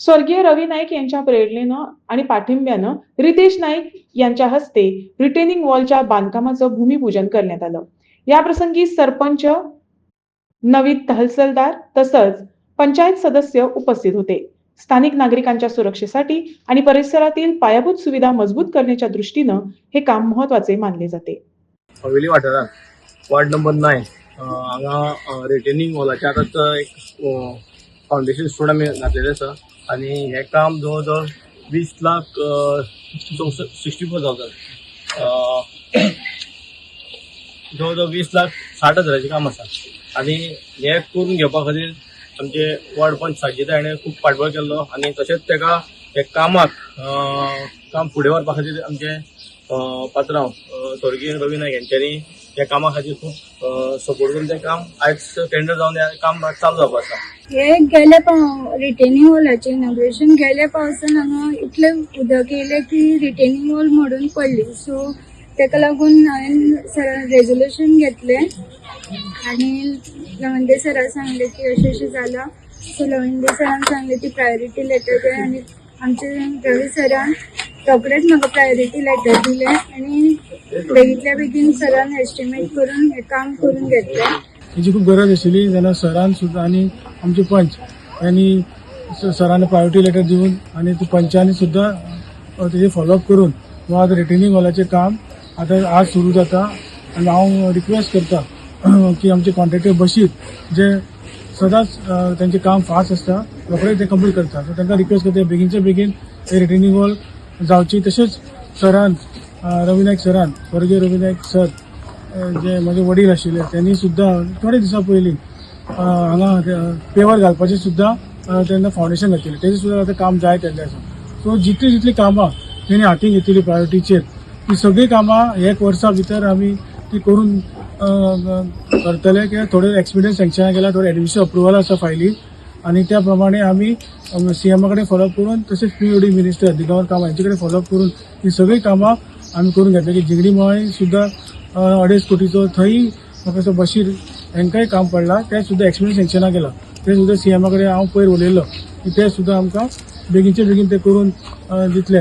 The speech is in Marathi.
स्वर्गीय रवी नाईक यांच्या प्रेरणेनं आणि पाठिंब्यानं रितेश नाईक यांच्या हस्ते रिटेनिंग वॉलच्या बांधकामाचं भूमिपूजन करण्यात आलं. या प्रसंगी सरपंच नवीन तहसीलदार तसंच पंचायत सदस्य उपस्थित होते. स्थानिक नागरिकांच्या सुरक्षेसाठी आणि परिसरातील पायाभूत सुविधा मजबूत करण्याच्या दृष्टीनं हे काम महत्त्वाचे मानले जाते. हवेली वाठारात वार्ड नंबर नाईन हांगा रिटेनिंग वॉलाचे आतां एक फाउंडेशन स्टोन आमी घातलेले आसा आनी हें काम जवळ जवळ वीस लाख चौसष्ट सिक्स्टी फोर थावजंड जवळ जवळ वीस लाख साठ हजाराचें काम आसा आनी हें करून घेवपा खातीर आमचे वार्डपंच साजिदा हाणें खूब फाटबळ केल्लो आनी तशेंच ताका हे कामाक काम फुडें व्हरपा खातीर आमचे पात्रांव स्वर्गीय रवी नायक हांच्यांनी ह्या कामा खातीर खूब सपोर्ट करून तें काम. आयज टेंडर जावन हें काम चालू जावपा आसा. हे गेले पाव रिटेनिंग हॉलाचे इनॉग्रेशन गेल्या पावसान हांगा इतलें उदक येयलें की रिटेनिंग हॉल मोडून पडली. सो तेका लागून हांवें सरान रेजोल्युशन घेतलें. आनी लवंदे सराक सांगलें की अशें अशें जालां सो लवंदे सरान सांगलें की प्रायोरिटी लेटर जाय आनी आमचे रवी सरान रोकडेच म्हाका प्रायोरिटी लेटर दिलें. आनी बेगीतल्या बेगीन सरान एस्टिमेट करून हें काम करून घेतलें. हेची खूप गरज आशिल्ली जाल्यार सरान सुद्दां आनी आमचे पंच यांनी सरान सरांना प्रायोरिटी लेटर दिवन आनी पंचांनी सुद्दां तेजे फॉलोअप करून व आतां रिटेनिंग हॉलाचें काम आतां आज सुरू जाता. आनी हांव रिक्वेस्ट करता की आमचे कॉन्ट्रॅक्टर बशीत जे सदांच त्यांचे तेंचें काम फास्ट आसता रोखडेच ते कंप्लीट करता सो तांकां रिक्वेस्ट करता बेगीनचे बेगीन हे रिटेनिंग वॉल जावची. तशेंच सरान रविनायक सरान स्वर्गीय रविनायक सर जे म्हजे वडील आशिल्ले त्यांनी सुद्दां थोडे दिसा पयलीं हांगा पेवर घालपाचें सुद्दां तेन्ना फावंडेशन घातिल्लें. तेजें सुद्दां आतां काम जायत येल्लें आसा सो जितली जितली कामां तेणी हातीन घेतिल्ली प्रायोरिटीचेर ती सगळीं कामां एक वर्सा भितर आमी ती करून करतले. किंवा थोडे एक्सपिरियन्स सँक्शना केला थोडे एडमिशन अप्रुवल आसा फायली. आनी त्या प्रमाणे आमी सीएमा कडेन फॉलोअप करून तशेंच डी मिनिस्टर दिगांवर कामां यांचे कडेन फॉलोअप करून ही सगळीं कामां आमी करून घेतली. की जिगडी मळी सुद्दां अडेज कोटीचो थंय म्हाका बशीर हांकांय काम पडला. ते सुद्दां एक्सपिरियन्स सँक्शना गेला ते सुद्दां सीएमा कडेन हांव पयर उलयलो की ते सुद्दां आमकां बेगीनचे बेगीन ते करून दितले